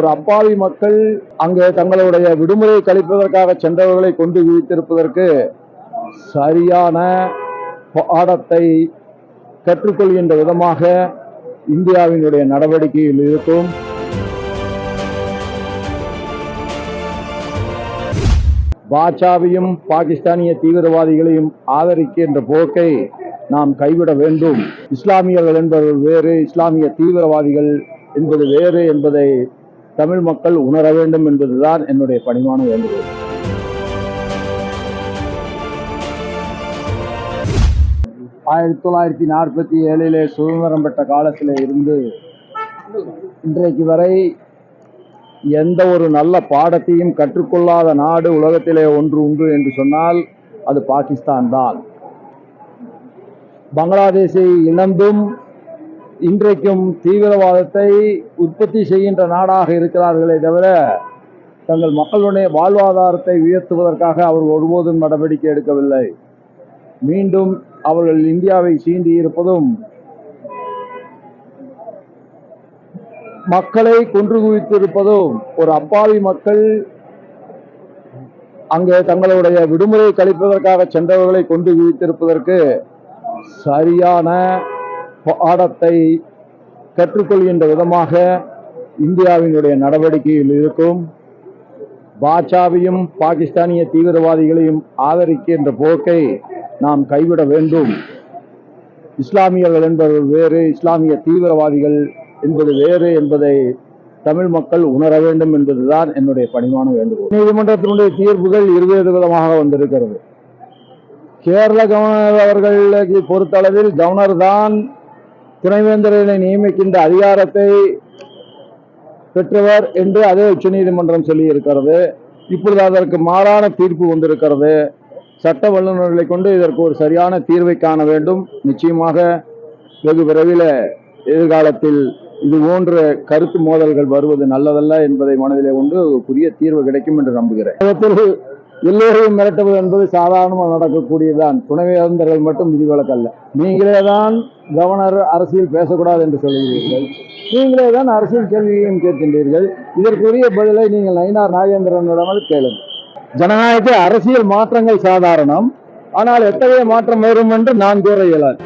ஒரு அப்பாவி மக்கள் அங்கே தங்களுடைய விடுமுறை கழிப்பதற்காக சென்றவர்களை கொண்டு குவித்திருப்பதற்கு சரியான பாடத்தை கற்றுக்கொள்கின்ற விதமாக இந்தியாவினுடைய நடவடிக்கையில் இருக்கும். பாஜாவையும் பாகிஸ்தானிய தீவிரவாதிகளையும் ஆதரிக்கின்ற போக்கை நாம் கைவிட வேண்டும். இஸ்லாமியர்கள் என்பவர்கள் வேறு இஸ்லாமிய தீவிரவாதிகள் என்பது வேறு என்பதை தமிழ் மக்கள் உணர வேண்டும் என்பதுதான் என்னுடைய பணிவான வேண்டுகோள். ஆயிரத்தி தொள்ளாயிரத்தி நாற்பத்தி ஏழிலே சுதந்திரம் பெற்ற காலத்தில் இருந்து இன்றைக்கு வரை எந்த ஒரு நல்ல பாடத்தையும் கற்றுக்கொள்ளாத நாடு உலகத்திலே ஒன்று உண்டு என்று சொன்னால் அது பாகிஸ்தான் தான் பங்களாதேஷை இழந்தும் இன்றைக்கும் தீவிரவாதத்தை உற்பத்தி செய்கின்ற நாடாக இருக்கிறார்களே தவிர தங்கள் மக்களுடைய வாழ்வாதாரத்தை உயர்த்துவதற்காக அவர் ஒருபோதும் நடவடிக்கை எடுக்கவில்லை. மீண்டும் அவர்கள் இந்தியாவை சீண்டி இருப்பதும் மக்களை கொன்று குவித்திருப்பதும் ஒரு அப்பாவி மக்கள் அங்கே தங்களுடைய விடுமுறை கழிப்பதற்காக சென்றவர்களை கொண்டு குவித்திருப்பதற்கு சரியான பாடத்தை கற்றுக்கொள்கின்ற விதமாக இந்தியாவினுடைய நடவடிக்கையில் இருக்கும். பாஜாவையும் பாகிஸ்தானிய தீவிரவாதிகளையும் ஆதரிக்கின்ற போக்கை நாம் கைவிட வேண்டும். இஸ்லாமியர்கள் என்பவர்கள் வேறு இஸ்லாமிய தீவிரவாதிகள் என்பது வேறு என்பதை தமிழ் மக்கள் உணர வேண்டும் என்பதுதான் என்னுடைய பணிமான வேண்டுகோள். நீதிமன்றத்தினுடைய தீர்ப்புகள் இருவேறு விதமாக வந்திருக்கிறது. கேரள கவர்னர் பொறுத்தளவில் கவர்னர் தான் துணைவேந்தர்களை நியமிக்கின்ற அதிகாரத்தை பெற்றவர் என்று அதே உச்சநீதிமன்றம் சொல்லி இருக்கிறது இப்பொழுது அதற்கு மாறான தீர்ப்பு வந்திருக்கிறது. சட்ட வல்லுநர்களை கொண்டு இதற்கு ஒரு சரியான தீர்வை காண வேண்டும். நிச்சயமாக வெகு விரைவில் எதிர்காலத்தில் இது போன்ற கருத்து மோதல்கள் வருவது நல்லதல்ல என்பதை மனதிலே கொண்டு புதிய தீர்வு கிடைக்கும் என்று நம்புகிறேன். எல்லோரையும் மிரட்டுவது என்பது சாதாரணமாக நடக்கக்கூடியதுதான். துணைவேந்தர்கள் மட்டும் விதிவிலக்கல்ல நீங்களே தான் கவர்னர் அரசியல் பேசக்கூடாது என்று சொல்கிறீர்கள். நீங்களே தான் அரசியல் கேள்வியையும் கேட்கின்றீர்கள். இதற்குரிய பதிலை நீங்கள் நயினார் நாகேந்திரனிடம் கேளுங்கள். ஜனநாயகத்தில் அரசியல் மாற்றங்கள் சாதாரணம். ஆனால் எத்தகைய மாற்றம் வரும் என்று நான் கூற இயலாது.